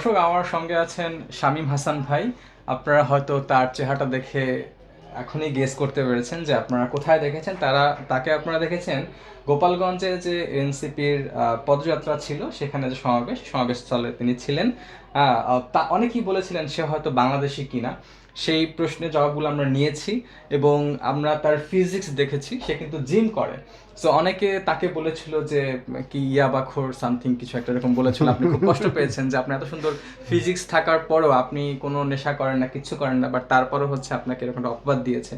দর্শক আমার সঙ্গে আছেন শামীম হাসান ভাই। আপনারা হয়তো তার চেহারাটা দেখে এখনই গেস করতে পেরেছেন যে আপনারা কোথায় দেখেছেন। তারা, তাকে আপনারা দেখেছেন গোপালগঞ্জে যে এনসিপির পদযাত্রা ছিল, সেখানে যে সমাবেশ সমাবেশস্থলে তিনি ছিলেন। তা অনেকেই বলেছিলেন সে হয়তো বাংলাদেশি কিনা। সেই প্রশ্নের জবাবগুলো আমরা নিয়েছি এবং আমরা তার ফিজিক্স দেখেছি, সে কিন্তু জিম করে। সো অনেকে তাকে বলেছিল যে, কি ইয়াবাখোর সামথিং কিছু একটা এরকম বলেছিল। আপনি খুব কষ্ট পেয়েছেন যে আপনি এত সুন্দর ফিজিক্স থাকার পরেও আপনি কোনো নেশা করেন না, কিছু করেন না বাট তারপরও হচ্ছে আপনাকে এরকম একটা অপবাদ দিয়েছে।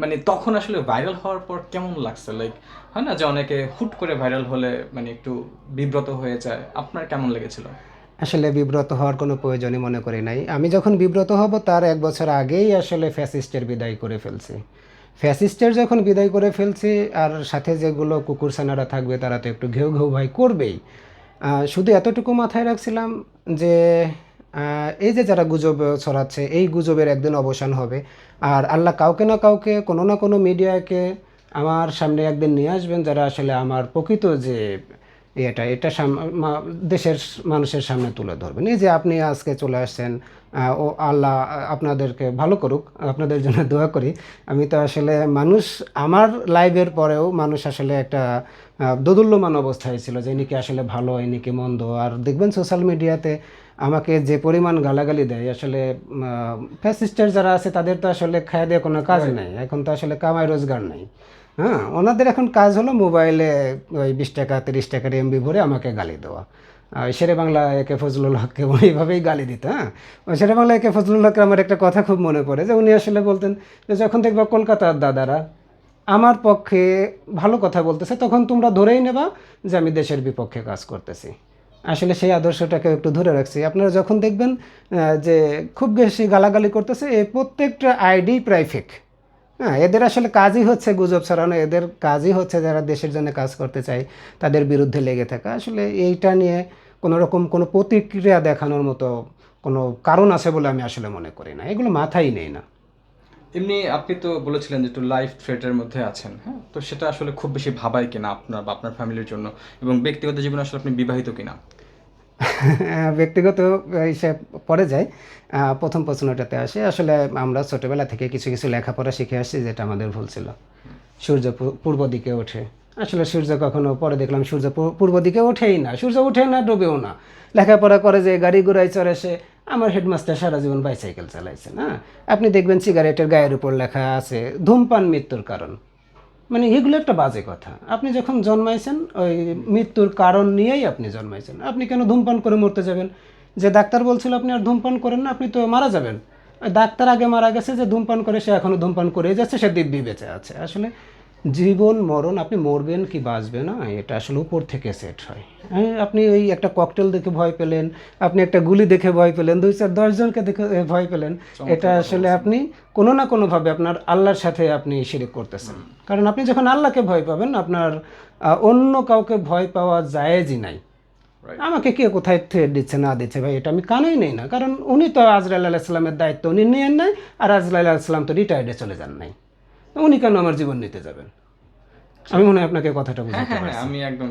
মানে তখন আসলে ভাইরাল হওয়ার পর কেমন লাগছে? লাইক হয় না যে অনেকে হুট করে ভাইরাল হলে মানে একটু বিব্রত হয়ে যায়? আপনার কেমন লেগেছিল? আসলে বিব্রত হওয়ার কোনো প্রয়োজনই মনে করি নাই। আমি যখন বিব্রত হব, তার এক বছর আগেই আসলে ফ্যাসিস্টের বিদায় করে ফেলছি। ফ্যাসিস্টের যখন বিদায় করে ফেলছি, আর সাথে যেগুলো কুকুর সানারা থাকবে, তারা তো একটু ঘেউ ঘেউ ভাই করবেই। শুধু এতটুকু মাথায় রাখছিলাম যে এই যে যারা গুজব ছড়াচ্ছে, এই গুজবের একদিন অবসান হবে। আর আল্লাহ কাউকে না কাউকে, কোনো না কোনো মিডিয়াকে আমার সামনে একদিন নিয়ে আসবেন, যারা আসলে আমার প্রকৃত যে এটা এটা দেশের মানুষের সামনে তুলে ধরবেন। এই যে আপনি আজকে চলে আসছেন ও আল্লাহ আপনাদেরকে ভালো করুক, আপনাদের জন্য দোয়া করি। আমি তো আসলে মানুষ আমার লাইভের পরেও মানুষ আসলে একটা দোদুল্যমান অবস্থায় ছিল যে ইনি কি আসলে ভালো ইনি কি মন্দ। আর দেখবেন সোশ্যাল মিডিয়াতে আমাকে যে পরিমাণ গালাগালি দেয় আসলে ফ্যাসিস্টার যারা আছে তাদের তো আসলে খায় দিয়ে কোনো কাজ নেই। এখন তো আসলে কামাই রোজগার নেই। হ্যাঁ ওনাদের এখন কাজ হলো মোবাইলে ওই বিশ টাকা তিরিশ টাকার এমবি ভরে আমাকে গালি দেওয়া। শেরে বাংলা একে ফজলুল হককে এইভাবেই গালি দিত হ্যাঁ? ওই শেরে বাংলা একে ফজলুল হকের আমার একটা কথা খুব মনে পড়ে যে উনি আসলে বলতেন যে যখন দেখবা কলকাতার দাদারা আমার পক্ষে ভালো কথা বলতেছে, তখন তোমরা ধরেই নেবা যে আমি দেশের বিপক্ষে কাজ করতেছি। আসলে সেই আদর্শটাকে একটু ধরে রাখছি। আপনারা যখন দেখবেন যে খুব বেশি গালাগালি করতেছে এই প্রত্যেকটা আইডি প্রায় ফেক হ্যাঁ এদের আসলে কাজই হচ্ছে গুজব ছড়ানো, এদের কাজই হচ্ছে যারা দেশের জন্য কাজ করতে চায়, তাদের বিরুদ্ধে লেগে থাকা। আসলে এইটা নিয়ে কোনো রকম কোনো প্রতিক্রিয়া দেখানোর মতো কোনো কারণ আছে বলে আমি আসলে মনে করি না। এগুলো মাথায় নেই না। এমনি আপনি তো বলেছিলেন যে একটু লাইফ থ্রেটের মধ্যে আছেন হ্যাঁ? তো সেটা আসলে খুব বেশি ভাবায় কিনা আপনার বা আপনার ফ্যামিলির জন্য এবং ব্যক্তিগত জীবনে আসলে আপনি বিবাহিত কিনা? ব্যক্তিগত হিসেব পরে যায়। প্রথম প্রশ্নটাতে আসে, আসলে আমরা ছোটোবেলা থেকে কিছু কিছু লেখাপড়া শিখে আসছি যেটা আমাদের ভুল ছিল। সূর্য পূর্ব দিকে ওঠে। আসলে সূর্য কখনো পরে দেখলাম সূর্য পূর্ব দিকে ওঠেই না, সূর্য ওঠে না, ডুবেও না। লেখাপড়া করে যে গাড়ি ঘোড়ায় চড়ে সে আমার হেডমাস্টার সারা জীবন বাইসাইকেল চালাইছে, না? আপনি দেখবেন সিগারেটের গায়ের উপর লেখা আছে, ধূমপান মৃত্যুর কারণ। মানে এগুলো একটা বাজে কথা। আপনি যখন জন্মাইছেন, ওই মৃত্যুর কারণ নিয়েই আপনি জন্মাইছেন। আপনি কেন ধূমপান করে মরতে যাবেন? যে ডাক্তার বলছিল আপনি আর ধূমপান করেন না, আপনি তো মারা যাবেন। ডাক্তার আগে মারা গেছে যে ধূমপান করে সে এখনও ধূমপান করেই যাচ্ছে, সে দিব্যি বেঁচে আছে। আসলে জীবন মরণ আপনি মরবেন কি বাঁচবে না এটা আসলে উপর থেকে সেট হয়। হ্যাঁ আপনি ওই একটা ককটেল দেখে ভয় পেলেন আপনি একটা গুলি দেখে ভয় পেলেন দুই চার দশজনকে দেখে ভয় পেলেন এটা আসলে আপনি কোনো না কোনোভাবে আপনার আল্লাহর সাথে আপনি শিরিক করতেছেন। কারণ আপনি যখন আল্লাহকে ভয় পাবেন আপনার অন্য কাউকে ভয় পাওয়া জায়েজই নাই। আমাকে কে কোথায় থ্রেট দিচ্ছে না দিচ্ছে? ভাই এটা আমি কানেই নেই না। কারণ উনি তো আজরাইল আলাইসালামের দায়িত্ব উনি নিয়েন নাই আর আজরাইল আলাইসালাম তো রিটায়ার্ডে চলে যান নাই। উনি কেন আমার জীবন নিতে যাবেন? আমি মনে হয় আপনাকে কথাটা বলতে বুঝাতে হ্যাঁ হ্যাঁ পারছি। আমি একদম